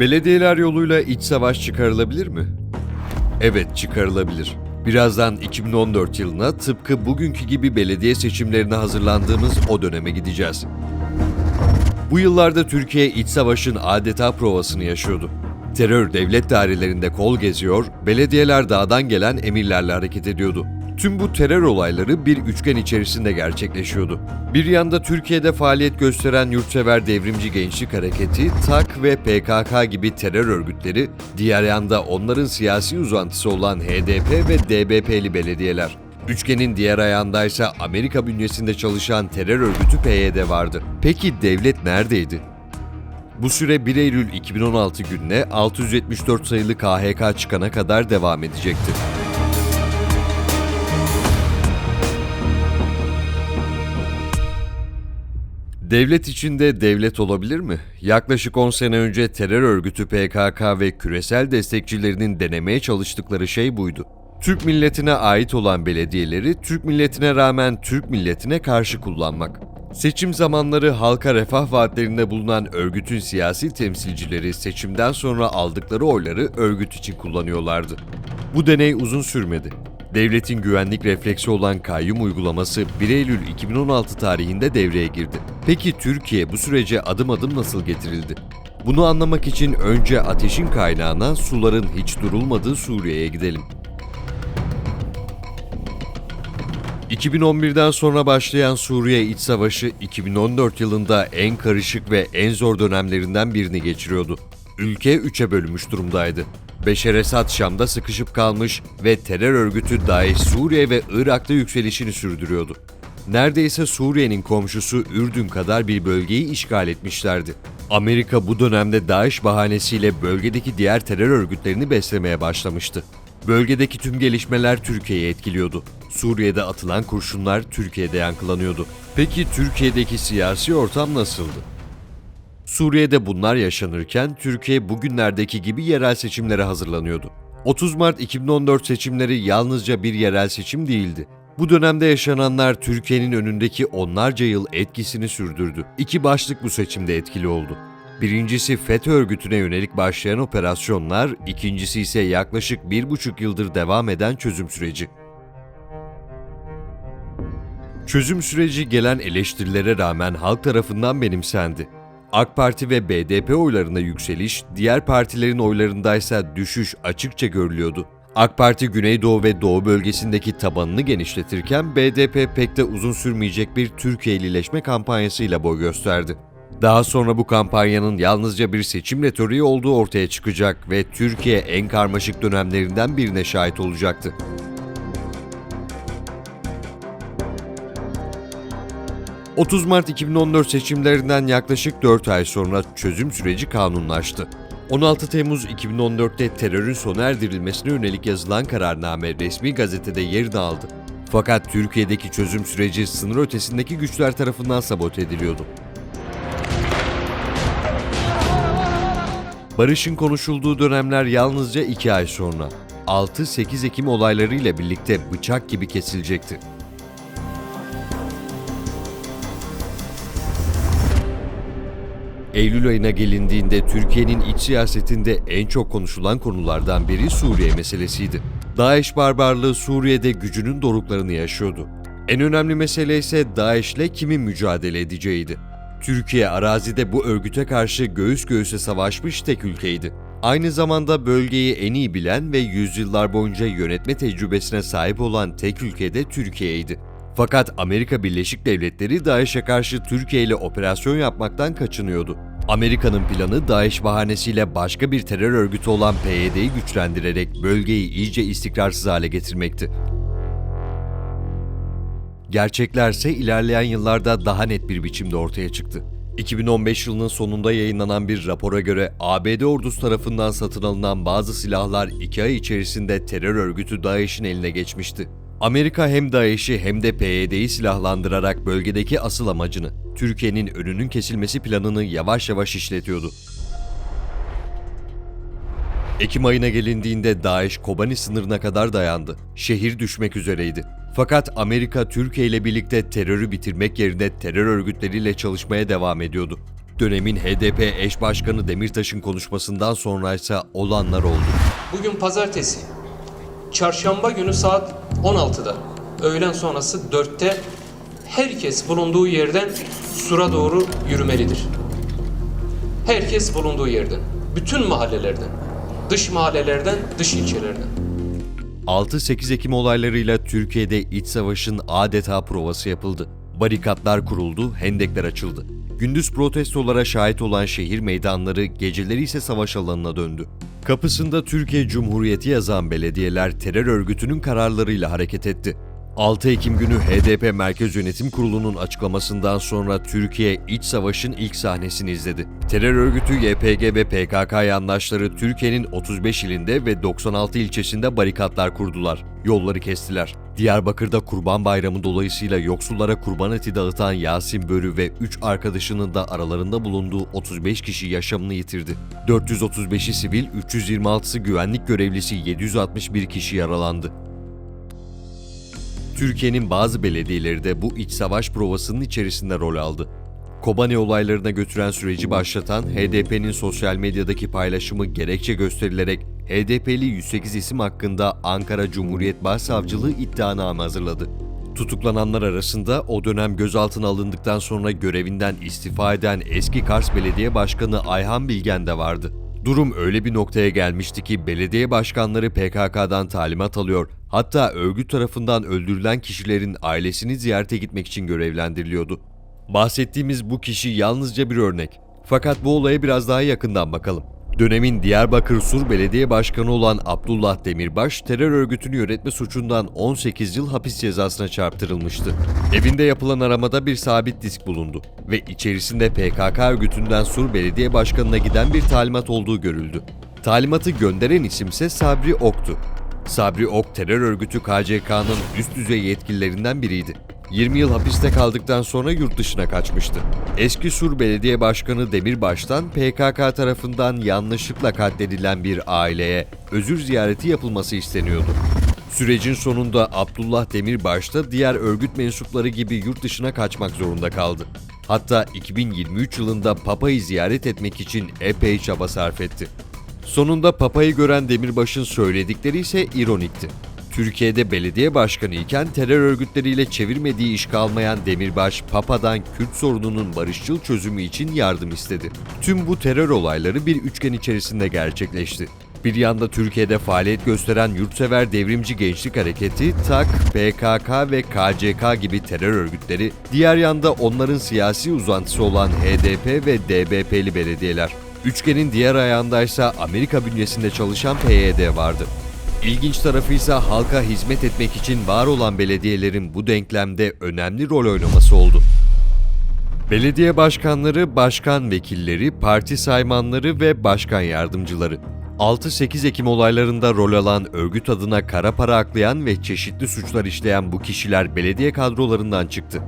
Belediyeler yoluyla iç savaş çıkarılabilir mi? Evet, çıkarılabilir. Birazdan 2014 yılına tıpkı bugünkü gibi belediye seçimlerine hazırlandığımız o döneme gideceğiz. Bu yıllarda Türkiye iç savaşın adeta provasını yaşıyordu. Terör devlet dairelerinde kol geziyor, belediyeler dağdan gelen emirlerle hareket ediyordu. Tüm bu terör olayları bir üçgen içerisinde gerçekleşiyordu. Bir yanda Türkiye'de faaliyet gösteren yurtsever devrimci gençlik hareketi, TAK ve PKK gibi terör örgütleri, diğer yanda onların siyasi uzantısı olan HDP ve DBP'li belediyeler. Üçgenin diğer ayağındaysa Amerika bünyesinde çalışan terör örgütü PYD vardı. Peki devlet neredeydi? Bu süre 1 Eylül 2016 gününe 674 sayılı KHK çıkana kadar devam edecekti. Devlet içinde devlet olabilir mi? Yaklaşık 10 sene önce terör örgütü PKK ve küresel destekçilerinin denemeye çalıştıkları şey buydu. Türk milletine ait olan belediyeleri Türk milletine rağmen Türk milletine karşı kullanmak. Seçim zamanları halka refah vaatlerinde bulunan örgütün siyasi temsilcileri seçimden sonra aldıkları oyları örgüt için kullanıyorlardı. Bu deney uzun sürmedi. Devletin güvenlik refleksi olan kayyum uygulaması 1 Eylül 2016 tarihinde devreye girdi. Peki Türkiye bu sürece adım adım nasıl getirildi? Bunu anlamak için önce ateşin kaynağına suların hiç durulmadığı Suriye'ye gidelim. 2011'den sonra başlayan Suriye İç Savaşı 2014 yılında en karışık ve en zor dönemlerinden birini geçiriyordu. Ülke üçe bölünmüş durumdaydı. Beşer Esad Şam'da sıkışıp kalmış ve terör örgütü DAEŞ Suriye ve Irak'ta yükselişini sürdürüyordu. Neredeyse Suriye'nin komşusu Ürdün kadar bir bölgeyi işgal etmişlerdi. Amerika bu dönemde DAEŞ bahanesiyle bölgedeki diğer terör örgütlerini beslemeye başlamıştı. Bölgedeki tüm gelişmeler Türkiye'yi etkiliyordu. Suriye'de atılan kurşunlar Türkiye'de yankılanıyordu. Peki Türkiye'deki siyasi ortam nasıldı? Suriye'de bunlar yaşanırken Türkiye bugünlerdeki gibi yerel seçimlere hazırlanıyordu. 30 Mart 2014 seçimleri yalnızca bir yerel seçim değildi. Bu dönemde yaşananlar Türkiye'nin önündeki onlarca yıl etkisini sürdürdü. İki başlık bu seçimde etkili oldu. Birincisi FETÖ örgütüne yönelik başlayan operasyonlar, ikincisi ise yaklaşık bir buçuk yıldır devam eden çözüm süreci. Çözüm süreci gelen eleştirilere rağmen halk tarafından benimsendi. AK Parti ve BDP oylarında yükseliş, diğer partilerin oylarındaysa düşüş açıkça görülüyordu. AK Parti Güneydoğu ve Doğu bölgesindeki tabanını genişletirken BDP pek de uzun sürmeyecek bir Türkiye'lileşme kampanyasıyla boy gösterdi. Daha sonra bu kampanyanın yalnızca bir seçim retoriği olduğu ortaya çıkacak ve Türkiye en karmaşık dönemlerinden birine şahit olacaktı. ...30 Mart 2014 seçimlerinden yaklaşık 4 ay sonra çözüm süreci kanunlaştı. 16 Temmuz 2014'te terörün sona erdirilmesine yönelik yazılan kararname resmi gazetede yerini aldı. Fakat Türkiye'deki çözüm süreci sınır ötesindeki güçler tarafından sabote ediliyordu. Barış'ın konuşulduğu dönemler yalnızca 2 ay sonra. 6-8 Ekim olaylarıyla birlikte bıçak gibi kesilecekti. Eylül ayına gelindiğinde Türkiye'nin iç siyasetinde en çok konuşulan konulardan biri Suriye meselesiydi. DAEŞ barbarlığı Suriye'de gücünün doruklarını yaşıyordu. En önemli mesele ise DAEŞ'le kimin mücadele edeceğiydi. Türkiye arazide bu örgüte karşı göğüs göğüse savaşmış tek ülkeydi. Aynı zamanda bölgeyi en iyi bilen ve yüzyıllar boyunca yönetme tecrübesine sahip olan tek ülke de Türkiye'ydi. Fakat Amerika Birleşik Devletleri DAEŞ'e karşı Türkiye ile operasyon yapmaktan kaçınıyordu. Amerika'nın planı DAEŞ bahanesiyle başka bir terör örgütü olan PYD'yi güçlendirerek bölgeyi iyice istikrarsız hale getirmekti. Gerçeklerse ilerleyen yıllarda daha net bir biçimde ortaya çıktı. 2015 yılının sonunda yayınlanan bir rapora göre ABD ordusu tarafından satın alınan bazı silahlar 2 ay içerisinde terör örgütü DAEŞ'in eline geçmişti. Amerika hem DAEŞ'i hem de PYD'yi silahlandırarak bölgedeki asıl amacını, Türkiye'nin önünün kesilmesi planını yavaş yavaş işletiyordu. Ekim ayına gelindiğinde DAEŞ Kobani sınırına kadar dayandı. Şehir düşmek üzereydi. Fakat Amerika Türkiye ile birlikte terörü bitirmek yerine terör örgütleriyle çalışmaya devam ediyordu. Dönemin HDP eş başkanı Demirtaş'ın konuşmasından sonra ise olanlar oldu. Bugün pazartesi. Çarşamba günü saat 16'da. Öğlen sonrası 4'te herkes bulunduğu yerden sura doğru yürümelidir. Herkes bulunduğu yerden. Bütün mahallelerden. Dış mahallelerden, dış ilçelerden. 6-8 Ekim olaylarıyla Türkiye'de iç savaşın adeta provası yapıldı. Barikatlar kuruldu, hendekler açıldı. Gündüz protestolara şahit olan şehir meydanları, geceleri ise savaş alanına döndü. Kapısında Türkiye Cumhuriyeti yazan belediyeler terör örgütünün kararlarıyla hareket etti. 6 Ekim günü HDP Merkez Yönetim Kurulu'nun açıklamasından sonra Türkiye iç savaşın ilk sahnesini izledi. Terör örgütü YPG ve PKK yandaşları Türkiye'nin 35 ilinde ve 96 ilçesinde barikatlar kurdular. Yolları kestiler. Diyarbakır'da Kurban Bayramı dolayısıyla yoksullara kurban eti dağıtan Yasin Börü ve 3 arkadaşının da aralarında bulunduğu 35 kişi yaşamını yitirdi. 435'i sivil, 326'sı güvenlik görevlisi 761 kişi yaralandı. Türkiye'nin bazı belediyeleri de bu iç savaş provasının içerisinde rol aldı. Kobane olaylarına götüren süreci başlatan HDP'nin sosyal medyadaki paylaşımı gerekçe gösterilerek HDP'li 108 isim hakkında Ankara Cumhuriyet Başsavcılığı iddianame hazırladı. Tutuklananlar arasında o dönem gözaltına alındıktan sonra görevinden istifa eden eski Kars Belediye Başkanı Ayhan Bilgen de vardı. Durum öyle bir noktaya gelmişti ki belediye başkanları PKK'dan talimat alıyor, hatta örgüt tarafından öldürülen kişilerin ailesini ziyarete gitmek için görevlendiriliyordu. Bahsettiğimiz bu kişi yalnızca bir örnek. Fakat bu olaya biraz daha yakından bakalım. Dönemin Diyarbakır Sur Belediye Başkanı olan Abdullah Demirbaş, terör örgütünü yönetme suçundan 18 yıl hapis cezasına çarptırılmıştı. Evinde yapılan aramada bir sabit disk bulundu ve içerisinde PKK örgütünden Sur Belediye Başkanı'na giden bir talimat olduğu görüldü. Talimatı gönderen isimse Sabri Ok'tu. Sabri Ok terör örgütü KCK'nın üst düzey yetkililerinden biriydi. 20 yıl hapiste kaldıktan sonra yurt dışına kaçmıştı. Eski Sur Belediye Başkanı Demirbaş'tan PKK tarafından yanlışlıkla katledilen bir aileye özür ziyareti yapılması isteniyordu. Sürecin sonunda Abdullah Demirbaş da diğer örgüt mensupları gibi yurt dışına kaçmak zorunda kaldı. Hatta 2023 yılında Papa'yı ziyaret etmek için epey çaba sarf etti. Sonunda Papa'yı gören Demirbaş'ın söyledikleri ise ironikti. Türkiye'de belediye başkanı iken terör örgütleriyle çevirmediği iş kalmayan Demirbaş, Papa'dan Kürt sorununun barışçıl çözümü için yardım istedi. Tüm bu terör olayları bir üçgen içerisinde gerçekleşti. Bir yanda Türkiye'de faaliyet gösteren yurtsever devrimci gençlik hareketi, TAK, PKK ve KCK gibi terör örgütleri, diğer yanda onların siyasi uzantısı olan HDP ve DBP'li belediyeler. Üçgenin diğer ayağındaysa Amerika bünyesinde çalışan PYD vardı. İlginç tarafı ise halka hizmet etmek için var olan belediyelerin bu denklemde önemli rol oynaması oldu. Belediye başkanları, başkan vekilleri, parti saymanları ve başkan yardımcıları. 6-8 Ekim olaylarında rol alan, örgüt adına kara para aklayan ve çeşitli suçlar işleyen bu kişiler belediye kadrolarından çıktı.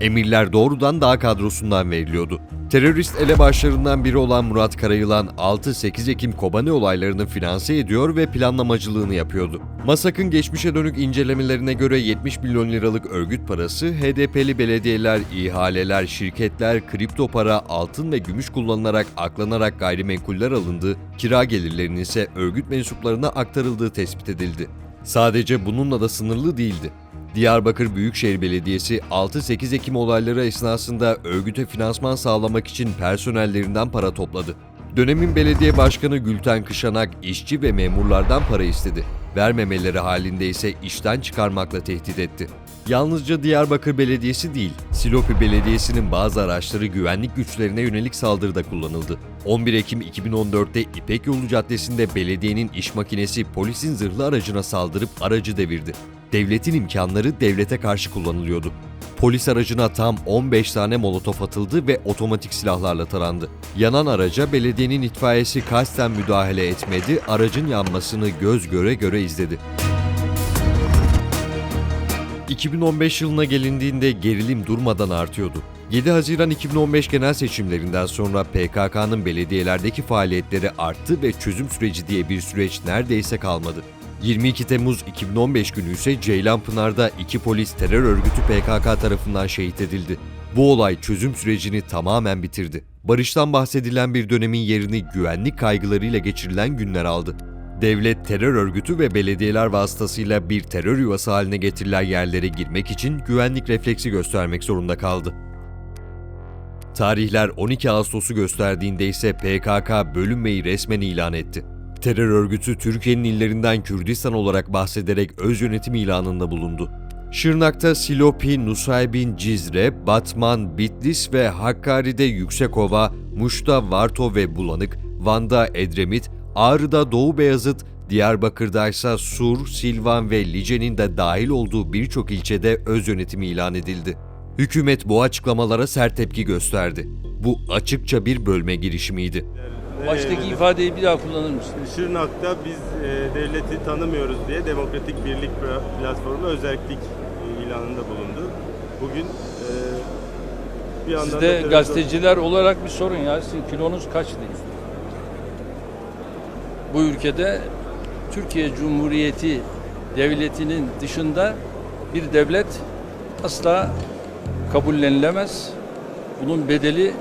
Emirler doğrudan dağ kadrosundan veriliyordu. Terörist elebaşlarından biri olan Murat Karayılan 6-8 Ekim Kobane olaylarını finanse ediyor ve planlamacılığını yapıyordu. Masak'ın geçmişe dönük incelemelerine göre 70 milyon liralık örgüt parası HDP'li belediyeler, ihaleler, şirketler, kripto para, altın ve gümüş kullanılarak aklanarak gayrimenkuller alındı, kira gelirlerinin ise örgüt mensuplarına aktarıldığı tespit edildi. Sadece bununla da sınırlı değildi. Diyarbakır Büyükşehir Belediyesi 6-8 Ekim olayları esnasında örgüte finansman sağlamak için personellerinden para topladı. Dönemin belediye başkanı Gülten Kışanak işçi ve memurlardan para istedi. Vermemeleri halinde ise işten çıkarmakla tehdit etti. Yalnızca Diyarbakır Belediyesi değil, Silopi Belediyesi'nin bazı araçları güvenlik güçlerine yönelik saldırıda kullanıldı. 11 Ekim 2014'te İpek Yolu Caddesi'nde belediyenin iş makinesi polisin zırhlı aracına saldırıp aracı devirdi. Devletin imkanları devlete karşı kullanılıyordu. Polis aracına tam 15 tane molotof atıldı ve otomatik silahlarla tarandı. Yanan araca belediyenin itfaiyesi kasten müdahale etmedi, aracın yanmasını göz göre göre izledi. 2015 yılına gelindiğinde gerilim durmadan artıyordu. 7 Haziran 2015 genel seçimlerinden sonra PKK'nın belediyelerdeki faaliyetleri arttı ve çözüm süreci diye bir süreç neredeyse kalmadı. 22 Temmuz 2015 günü ise Ceylanpınar'da iki polis terör örgütü PKK tarafından şehit edildi. Bu olay çözüm sürecini tamamen bitirdi. Barıştan bahsedilen bir dönemin yerini güvenlik kaygılarıyla geçirilen günler aldı. Devlet terör örgütü ve belediyeler vasıtasıyla bir terör yuvası haline getirilen yerlere girmek için güvenlik refleksi göstermek zorunda kaldı. Tarihler 12 Ağustos'u gösterdiğinde ise PKK bölünmeyi resmen ilan etti. Terör örgütü Türkiye'nin illerinden Kürdistan olarak bahsederek öz yönetim ilanında bulundu. Şırnak'ta Silopi, Nusaybin, Cizre, Batman, Bitlis ve Hakkari'de Yüksekova, Muş'ta Varto ve Bulanık, Van'da Edremit, Ağrı'da Doğu Beyazıt, Diyarbakır'da ise Sur, Silvan ve Lice'nin de dahil olduğu birçok ilçede öz yönetimi ilan edildi. Hükümet bu açıklamalara sert tepki gösterdi. Bu açıkça bir bölme girişimiydi. Baştaki ifadeyi bir daha kullanır mısın? Şırnak'ta biz e, devleti tanımıyoruz diye Demokratik Birlik Platformu özellik e, ilanında bulundu. Bugün e, bir yandan Siz de gazeteciler olarak bir sorun ya. Sizin kilonuz kaç değil? Bu ülkede Türkiye Cumhuriyeti devletinin dışında bir devlet asla kabullenilemez. Bunun bedeli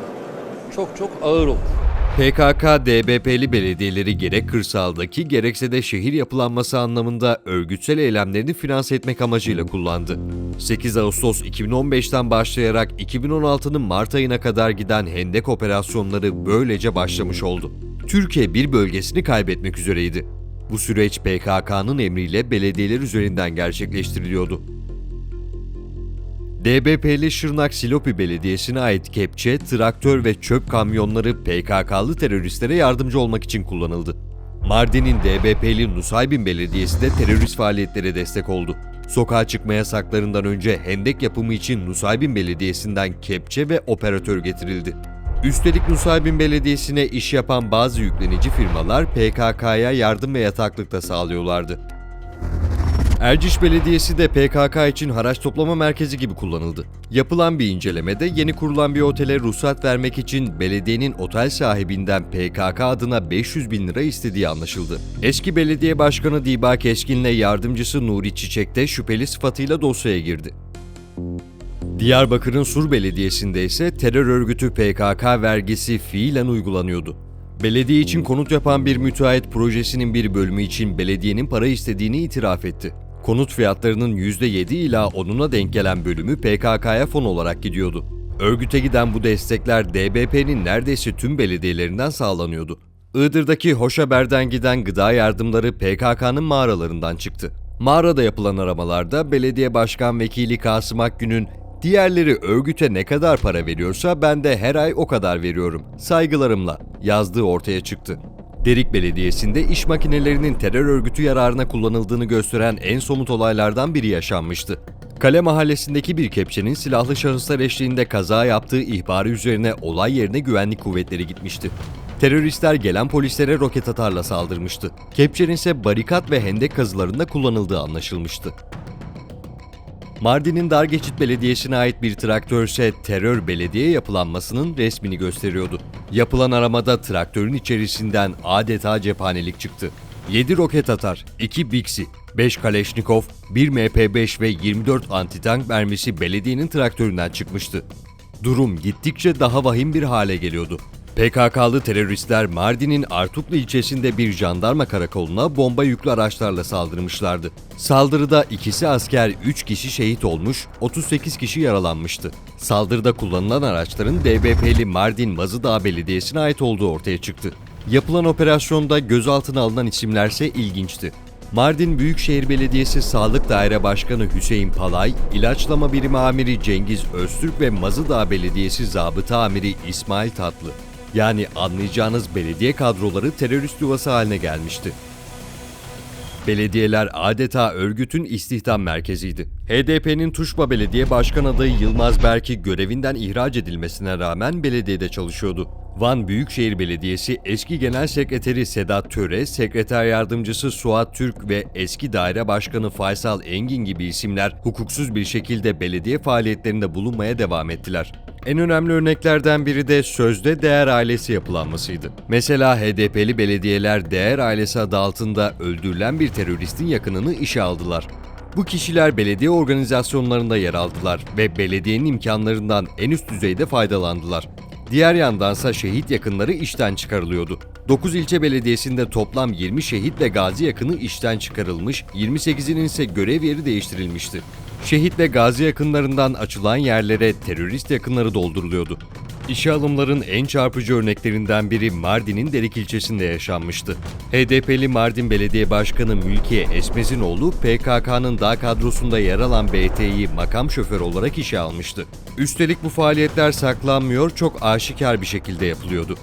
çok çok ağır olur. PKK, DBP'li belediyeleri gerek kırsaldaki gerekse de şehir yapılanması anlamında örgütsel eylemlerini finanse etmek amacıyla kullandı. 8 Ağustos 2015'ten başlayarak 2016'nın Mart ayına kadar giden Hendek operasyonları böylece başlamış oldu. Türkiye bir bölgesini kaybetmek üzereydi. Bu süreç PKK'nın emriyle belediyeler üzerinden gerçekleştiriliyordu. DBP'li Şırnak Silopi Belediyesi'ne ait kepçe, traktör ve çöp kamyonları PKK'lı teröristlere yardımcı olmak için kullanıldı. Mardin'in DBP'li Nusaybin Belediyesi de terörist faaliyetlere destek oldu. Sokağa çıkma yasaklarından önce hendek yapımı için Nusaybin Belediyesi'nden kepçe ve operatör getirildi. Üstelik Nusaybin Belediyesi'ne iş yapan bazı yüklenici firmalar PKK'ya yardım ve yataklık da sağlıyorlardı. Erciş Belediyesi de PKK için haraç toplama merkezi gibi kullanıldı. Yapılan bir incelemede yeni kurulan bir otele ruhsat vermek için belediyenin otel sahibinden PKK adına 500 bin lira istediği anlaşıldı. Eski belediye başkanı Diba Keskin'le yardımcısı Nuri Çiçek de şüpheli sıfatıyla dosyaya girdi. Diyarbakır'ın Sur Belediyesi'nde ise terör örgütü PKK vergisi fiilen uygulanıyordu. Belediye için konut yapan bir müteahhit projesinin bir bölümü için belediyenin para istediğini itiraf etti. Konut fiyatlarının %7 ila 10'una denk gelen bölümü PKK'ya fon olarak gidiyordu. Örgüte giden bu destekler DBP'nin neredeyse tüm belediyelerinden sağlanıyordu. Iğdır'daki Hoşhaber'den giden gıda yardımları PKK'nın mağaralarından çıktı. Mağarada yapılan aramalarda belediye başkan vekili Kasım Akgün'ün Diğerleri örgüte ne kadar para veriyorsa ben de her ay o kadar veriyorum. Saygılarımla yazdığı ortaya çıktı. Derik Belediyesi'nde iş makinelerinin terör örgütü yararına kullanıldığını gösteren en somut olaylardan biri yaşanmıştı. Kale mahallesindeki bir kepçenin silahlı şahıslar eşliğinde kaza yaptığı ihbarı üzerine olay yerine güvenlik kuvvetleri gitmişti. Teröristler gelen polislere roket atarla saldırmıştı. Kepçenin ise barikat ve hendek kazılarında kullanıldığı anlaşılmıştı. Mardin'in Dargeçit Belediyesi'ne ait bir traktör ise terör belediye yapılanmasının resmini gösteriyordu. Yapılan aramada traktörün içerisinden adeta cephanelik çıktı. 7 roket atar, 2 Bixi, 5 Kaleşnikov, 1 MP5 ve 24 antitank mermisi belediyenin traktöründen çıkmıştı. Durum gittikçe daha vahim bir hale geliyordu. PKK'lı teröristler Mardin'in Artuklu ilçesinde bir jandarma karakoluna bomba yüklü araçlarla saldırmışlardı. Saldırıda ikisi asker 3 kişi şehit olmuş, 38 kişi yaralanmıştı. Saldırıda kullanılan araçların DBP'li Mardin Mazıdağ Belediyesi'ne ait olduğu ortaya çıktı. Yapılan operasyonda gözaltına alınan isimlerse ilginçti. Mardin Büyükşehir Belediyesi Sağlık Daire Başkanı Hüseyin Palay, İlaçlama Birimi Amiri Cengiz Öztürk ve Mazıdağ Belediyesi Zabıta Amiri İsmail Tatlı. Yani anlayacağınız belediye kadroları terörist yuvası haline gelmişti. Belediyeler adeta örgütün istihdam merkeziydi. HDP'nin Tuşba Belediye Başkan adayı Yılmaz Berk'i görevinden ihraç edilmesine rağmen belediyede çalışıyordu. Van Büyükşehir Belediyesi eski Genel Sekreteri Sedat Töre, Sekreter Yardımcısı Suat Türk ve eski Daire Başkanı Faysal Engin gibi isimler hukuksuz bir şekilde belediye faaliyetlerinde bulunmaya devam ettiler. En önemli örneklerden biri de sözde değer ailesi yapılanmasıydı. Mesela HDP'li belediyeler değer ailesi adı altında öldürülen bir teröristin yakınını işe aldılar. Bu kişiler belediye organizasyonlarında yer aldılar ve belediyenin imkanlarından en üst düzeyde faydalandılar. Diğer yandansa şehit yakınları işten çıkarılıyordu. 9 ilçe belediyesinde toplam 20 şehit ve gazi yakını işten çıkarılmış, 28'inin ise görev yeri değiştirilmişti. Şehit ve gazi yakınlarından açılan yerlere terörist yakınları dolduruluyordu. İşe alımların en çarpıcı örneklerinden biri Mardin'in Derik ilçesinde yaşanmıştı. HDP'li Mardin Belediye Başkanı Mülkiye Esmez'in oğlu PKK'nın dağ kadrosunda yer alan BT'yi makam şoförü olarak işe almıştı. Üstelik bu faaliyetler saklanmıyor, çok aşikar bir şekilde yapılıyordu.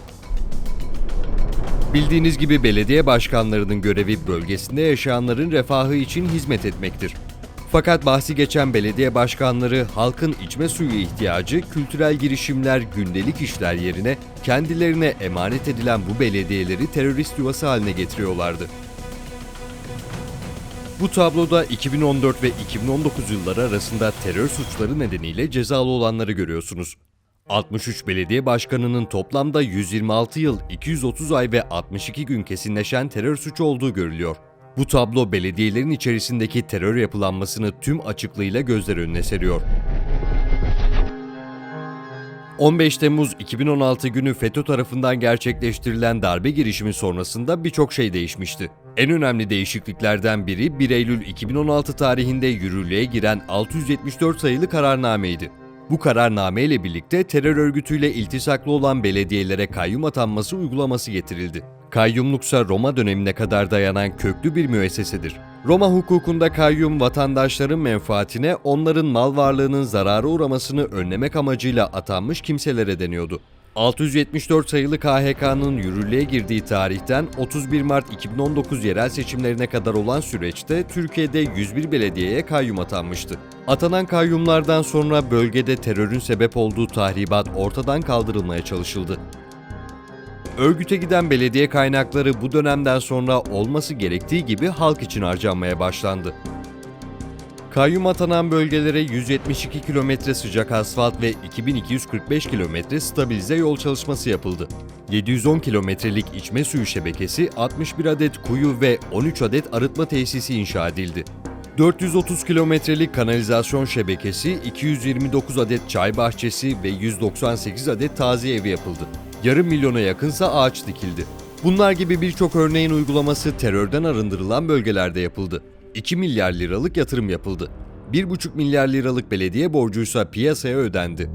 Bildiğiniz gibi belediye başkanlarının görevi bölgesinde yaşayanların refahı için hizmet etmektir. Fakat bahsi geçen belediye başkanları halkın içme suyu ihtiyacı, kültürel girişimler, gündelik işler yerine kendilerine emanet edilen bu belediyeleri terörist yuvası haline getiriyorlardı. Bu tabloda 2014 ve 2019 yılları arasında terör suçları nedeniyle cezalı olanları görüyorsunuz. 63 belediye başkanının toplamda 126 yıl, 230 ay ve 62 gün kesinleşen terör suçu olduğu görülüyor. Bu tablo belediyelerin içerisindeki terör yapılanmasını tüm açıklığıyla gözler önüne seriyor. 15 Temmuz 2016 günü FETÖ tarafından gerçekleştirilen darbe girişimi sonrasında birçok şey değişmişti. En önemli değişikliklerden biri 1 Eylül 2016 tarihinde yürürlüğe giren 674 sayılı kararnameydi. Bu kararname ile birlikte terör örgütüyle iltisaklı olan belediyelere kayyum atanması uygulaması getirildi. Kayyumluksa Roma dönemine kadar dayanan köklü bir müessesedir. Roma hukukunda kayyum vatandaşların menfaatine onların mal varlığının zarara uğramasını önlemek amacıyla atanmış kimselere deniyordu. 674 sayılı KHK'nın yürürlüğe girdiği tarihten 31 Mart 2019 yerel seçimlerine kadar olan süreçte Türkiye'de 101 belediyeye kayyum atanmıştı. Atanan kayyumlardan sonra bölgede terörün sebep olduğu tahribat ortadan kaldırılmaya çalışıldı. Örgüte giden belediye kaynakları bu dönemden sonra olması gerektiği gibi halk için harcanmaya başlandı. Kayyum atanan bölgelere 172 kilometre sıcak asfalt ve 2245 kilometre stabilize yol çalışması yapıldı. 710 kilometrelik içme suyu şebekesi, 61 adet kuyu ve 13 adet arıtma tesisi inşa edildi. 430 kilometrelik kanalizasyon şebekesi, 229 adet çay bahçesi ve 198 adet taziye evi yapıldı. Yarım milyona yakınsa ağaç dikildi. Bunlar gibi birçok örneğin uygulaması terörden arındırılan bölgelerde yapıldı. 2 milyar liralık yatırım yapıldı. 1,5 milyar liralık belediye borcuysa piyasaya ödendi.